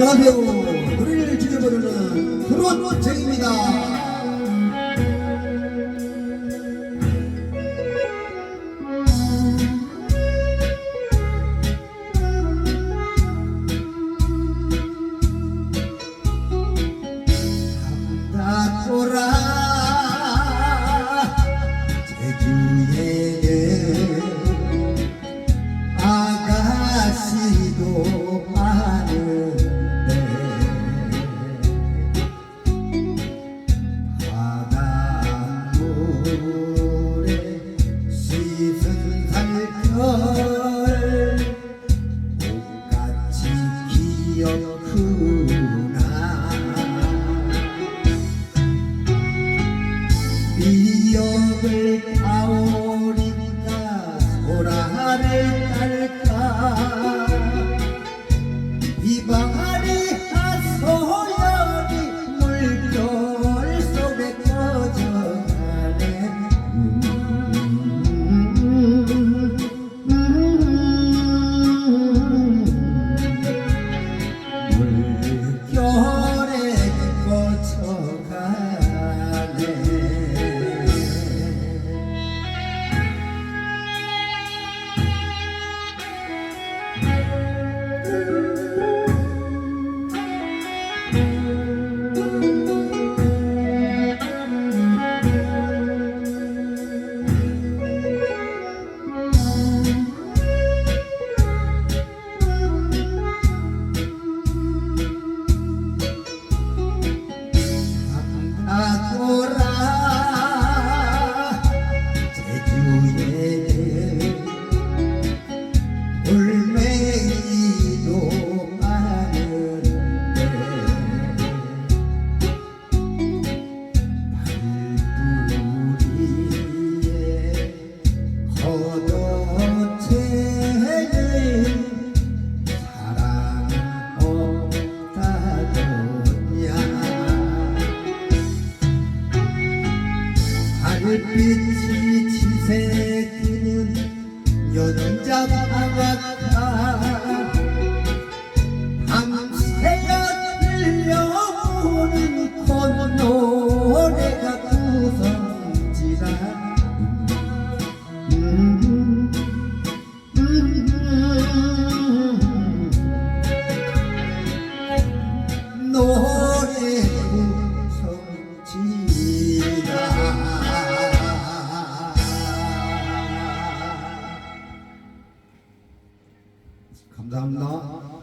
안녕하세요. 노래를 즐겨부르는 드론쟁입니다. 기억구나. 미역을 하늘빛이 지새 뜨는 연자 방앗간 밤새야 들려오는 콧노래가 감사합니다.